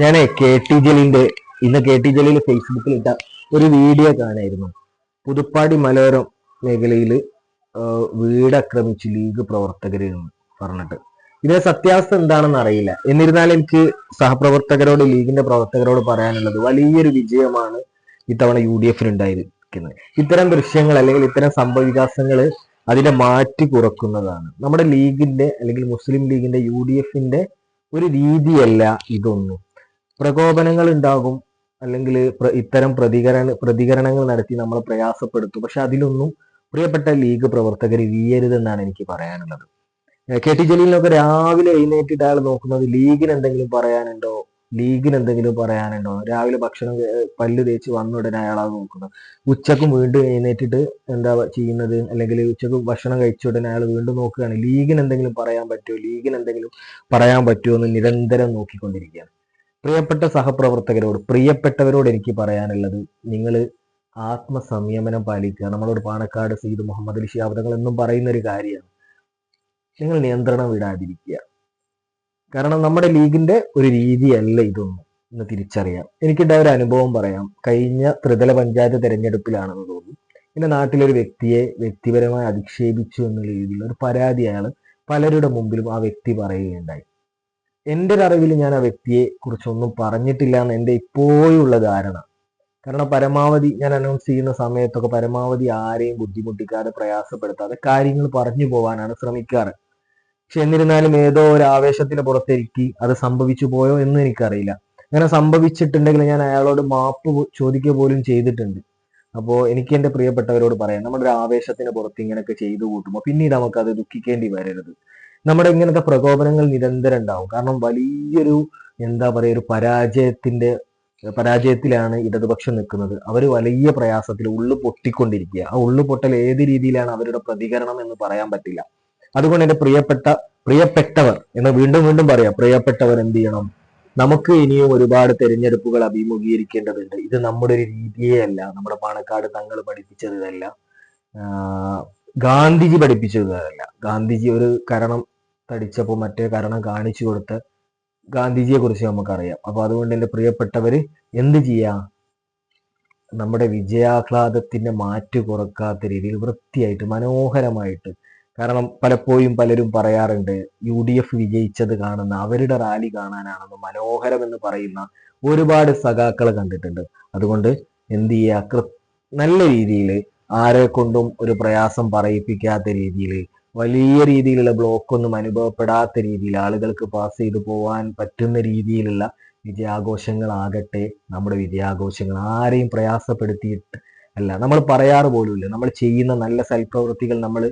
ഞാനേ K T ജലീലിന്റെ ഇന്ന് കെ ടി ജലീൽ ഫേസ്ബുക്കിൽ ഇട്ട ഒരു വീഡിയോ കാണായിരുന്നു. പുതുപ്പാടി മലയോരം മേഖലയിൽ വീട് ആക്രമിച്ച് ലീഗ് പ്രവർത്തകർ എന്ന് പറഞ്ഞിട്ട്. ഇതിന്റെ സത്യാവസ്ഥ എന്താണെന്ന് അറിയില്ല. എന്നിരുന്നാലും എനിക്ക് സഹപ്രവർത്തകരോട് ലീഗിന്റെ പ്രവർത്തകരോട് പറയാനുള്ളത് വലിയൊരു വിജയമാണ് ഇത്തവണ യു ഡി എഫിൽ ഉണ്ടായിരിക്കുന്നത്. ഇത്തരം ദൃശ്യങ്ങൾ അല്ലെങ്കിൽ ഇത്തരം സംഭവ വികാസങ്ങൾ അതിനെ മാറ്റി കുറക്കുന്നതാണ്. നമ്മുടെ ലീഗിന്റെ അല്ലെങ്കിൽ മുസ്ലിം ലീഗിന്റെ യു ഡി എഫിന്റെ ഒരു രീതിയല്ല ഇതൊന്നും. പ്രകോപനങ്ങൾ ഉണ്ടാകും അല്ലെങ്കിൽ ഇത്തരം പ്രതികരണ പ്രതികരണങ്ങൾ നടത്തി നമ്മൾ പ്രയാസപ്പെടുത്തും. പക്ഷെ അതിലൊന്നും പ്രിയപ്പെട്ട ലീഗ് പ്രവർത്തകർ വീയരുതെന്നാണ് എനിക്ക് പറയാനുള്ളത്. കെ ടി ജലീലിനൊക്കെ രാവിലെ എഴുന്നേറ്റിട്ട് അയാൾ നോക്കുന്നത് ലീഗിന് എന്തെങ്കിലും പറയാനുണ്ടോ? ലീഗിന് എന്തെങ്കിലും പറയാനുണ്ടോ? രാവിലെ ഭക്ഷണം പല്ല് തേച്ച് വന്ന ഉടനെ അത് നോക്കുന്നത് ഉച്ചയ്ക്ക് വീണ്ടും എഴുന്നേറ്റിട്ട് എന്താ ചെയ്യുന്നത്? അല്ലെങ്കിൽ ഉച്ചയ്ക്ക് ഭക്ഷണം കഴിച്ച ഉടനെ അയാൾ വീണ്ടും നോക്കുകയാണ്. ലീഗിന് എന്തെങ്കിലും പറയാൻ പറ്റുമോ ലീഗിന് എന്തെങ്കിലും പറയാൻ പറ്റുമോ എന്ന് നിരന്തരം നോക്കിക്കൊണ്ടിരിക്കുകയാണ്. പ്രിയപ്പെട്ട സഹപ്രവർത്തകരോട് പ്രിയപ്പെട്ടവരോട് എനിക്ക് പറയാനുള്ളത് നിങ്ങൾ ആത്മസംയമനം പാലിക്കുക. നമ്മളോട് പാണക്കാട് സീദ് മുഹമ്മദ് അലി എന്നും പറയുന്ന ഒരു കാര്യമാണ്. നിങ്ങൾ നിയന്ത്രണം വിടാതിരിക്കുക. കാരണം നമ്മുടെ ലീഗിന്റെ ഒരു രീതിയല്ല ഇതൊന്നും എന്ന് തിരിച്ചറിയാം. എനിക്കുണ്ടായ ഒരു അനുഭവം പറയാം. കഴിഞ്ഞ ത്രിതല പഞ്ചായത്ത് തെരഞ്ഞെടുപ്പിലാണെന്ന് തോന്നുന്നു. എന്റെ നാട്ടിലൊരു വ്യക്തിയെ വ്യക്തിപരമായി അധിക്ഷേപിച്ചു എന്നുള്ള രീതിയിൽ ഒരു പരാതി അയാൾ പലരുടെ മുമ്പിലും ആ വ്യക്തി പറയുകയുണ്ടായി. എന്റെ ഒരു അറിവിൽ ഞാൻ ആ വ്യക്തിയെ കുറിച്ചൊന്നും പറഞ്ഞിട്ടില്ല എന്ന് എന്റെ ഇപ്പോഴുള്ള ധാരണ. കാരണം പരമാവധി ഞാൻ അനൗൺസ് ചെയ്യുന്ന സമയത്തൊക്കെ പരമാവധി ആരെയും ബുദ്ധിമുട്ടിക്കാതെ പ്രയാസപ്പെടുത്താതെ കാര്യങ്ങൾ പറഞ്ഞു പോകാനാണ് ശ്രമിക്കാറ്. പക്ഷെ എന്നിരുന്നാലും ഏതോ ഒരു ആവേശത്തിന് പുറത്തേക്ക് അത് സംഭവിച്ചു പോയോ എന്ന് എനിക്കറിയില്ല. അങ്ങനെ സംഭവിച്ചിട്ടുണ്ടെങ്കിൽ ഞാൻ അയാളോട് മാപ്പ് ചോദിക്കുക പോലും ചെയ്തിട്ടുണ്ട്. അപ്പോൾ എനിക്ക് എന്റെ പ്രിയപ്പെട്ടവരോട് പറയാം നമ്മുടെ ഒരു ആവേശത്തിന് പുറത്ത് ഇങ്ങനെയൊക്കെ ചെയ്തു കൂട്ടുമ്പോൾ പിന്നീട് നമുക്ക് അത് ദുഃഖിക്കേണ്ടി വരരുത്. നമ്മുടെ ഇങ്ങനത്തെ പ്രകോപനങ്ങൾ നിരന്തരം ഉണ്ടാവും. കാരണം വലിയൊരു എന്താ പറയുക ഒരു പരാജയത്തിന്റെ പരാജയത്തിലാണ് ഇടതുപക്ഷം നിൽക്കുന്നത്. അവർ വലിയ പ്രയാസത്തിൽ ഉള്ളു പൊട്ടിക്കൊണ്ടിരിക്കുക. ആ ഉള്ളു പൊട്ടൽ ഏത് രീതിയിലാണ് അവരുടെ പ്രതികരണം എന്ന് പറയാൻ പറ്റില്ല. അതുകൊണ്ട് എന്റെ പ്രിയപ്പെട്ട പ്രിയപ്പെട്ടവർ എന്ന് വീണ്ടും വീണ്ടും പറയാം പ്രിയപ്പെട്ടവർ എന്ത് ചെയ്യണം? നമുക്ക് ഇനിയും ഒരുപാട് തെരഞ്ഞെടുപ്പുകൾ അഭിമുഖീകരിക്കേണ്ടതുണ്ട്. ഇത് നമ്മുടെ ഒരു രീതിയേ അല്ല നമ്മുടെ പാണക്കാട് തങ്ങൾ പഠിപ്പിച്ചതല്ല. ഗാന്ധിജി പഠിപ്പിച്ചതല്ല. ഗാന്ധിജി ഒരു കരണം തടിച്ചപ്പോൾ മറ്റേ കരണം കാണിച്ചു കൊടുത്ത ഗാന്ധിജിയെ കുറിച്ച് നമുക്കറിയാം. അപ്പൊ അതുകൊണ്ട് എന്റെ പ്രിയപ്പെട്ടവര് എന്ത് ചെയ്യാ? നമ്മുടെ വിജയാഹ്ലാദത്തിന്റെ മാറ്റു കുറക്കാത്ത രീതിയിൽ വൃത്തിയായിട്ട് മനോഹരമായിട്ട് കാരണം പലപ്പോഴും പലരും പറയാറുണ്ട് യു ഡി എഫ് വിജയിച്ചത് കാണുന്ന അവരുടെ റാലി കാണാനാണെന്ന് മനോഹരം എന്ന് പറയുന്ന ഒരുപാട് സഖാക്കൾ കണ്ടിട്ടുണ്ട്. അതുകൊണ്ട് എന്ത് ചെയ്യുക? നല്ല രീതിയിൽ ആരെ കൊണ്ടും ഒരു പ്രയാസം പറയിപ്പിക്കാത്ത രീതിയിൽ വലിയ രീതിയിലുള്ള ബ്ലോക്ക് ഒന്നും അനുഭവപ്പെടാത്ത രീതിയിൽ ആളുകൾക്ക് പാസ് ചെയ്തു പോവാൻ പറ്റുന്ന രീതിയിലുള്ള വിജയാഘോഷങ്ങളാകട്ടെ നമ്മുടെ വിജയാഘോഷങ്ങൾ ആരെയും പ്രയാസപ്പെടുത്തിയിട്ട് അല്ല. നമ്മൾ പറയാറ് പോലുമില്ല. നമ്മൾ ചെയ്യുന്ന നല്ല സൽപ്രവൃത്തികൾ നമ്മൾ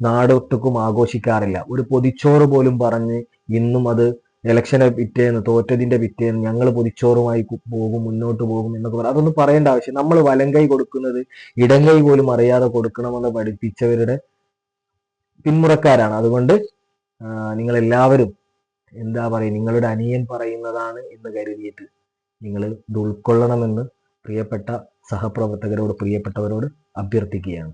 നാടൊട്ടുക്കും ആഘോഷിക്കാറില്ല. ഒരു പൊതിച്ചോറ് പോലും പറഞ്ഞ് ഇന്നും അത് ഇലക്ഷനെ പിറ്റേന്ന് തോറ്റതിന്റെ പിറ്റേന്ന് ഞങ്ങൾ പൊതിച്ചോറുമായി പോകും മുന്നോട്ട് പോകും എന്നൊക്കെ പറയാം അതൊന്നും പറയേണ്ട ആവശ്യം നമ്മൾ വലങ്കൈ കൊടുക്കുന്നത് ഇടങ്കൈ പോലും അറിയാതെ കൊടുക്കണമെന്ന് പഠിപ്പിച്ചവരുടെ പിന്മുറക്കാരാണ്. അതുകൊണ്ട് നിങ്ങൾ എല്ലാവരും എന്താ പറയുക നിങ്ങളുടെ അനിയൻ പറയുന്നതാണ് എന്ന് കരുതിയിട്ട് നിങ്ങൾ ഇത് ഉൾക്കൊള്ളണമെന്ന് പ്രിയപ്പെട്ട സഹപ്രവർത്തകരോട് പ്രിയപ്പെട്ടവരോട് അഭ്യർത്ഥിക്കുകയാണ്.